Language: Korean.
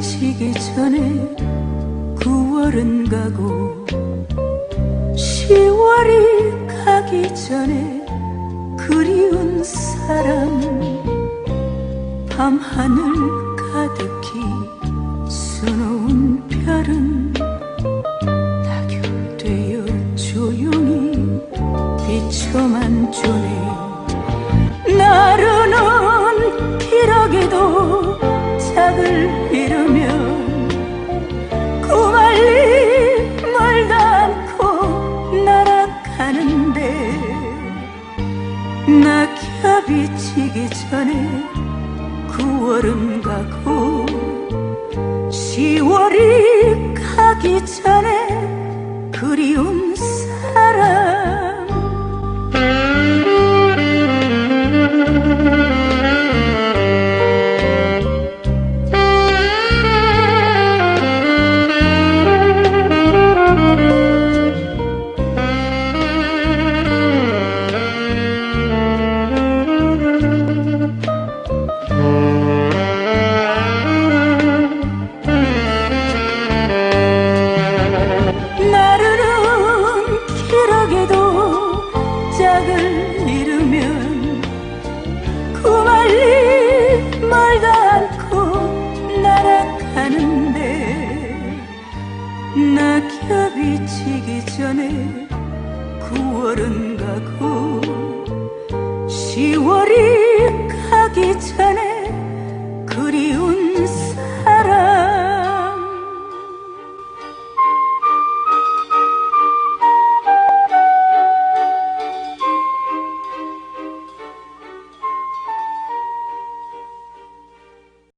지기 전에 9월은 가고 10월이 가기 전에 그리운 사람 밤하늘 가득히 수놓은 별은 낙엽되어 조용히 비춰만 주네. 나르 날아가는데 낙엽이 지기 전에 9월은 가고 10월이 가기 전에 그리운 사람 멀다 않고 날아가는데 낙엽이 지기 전에 9월은 가고 10월이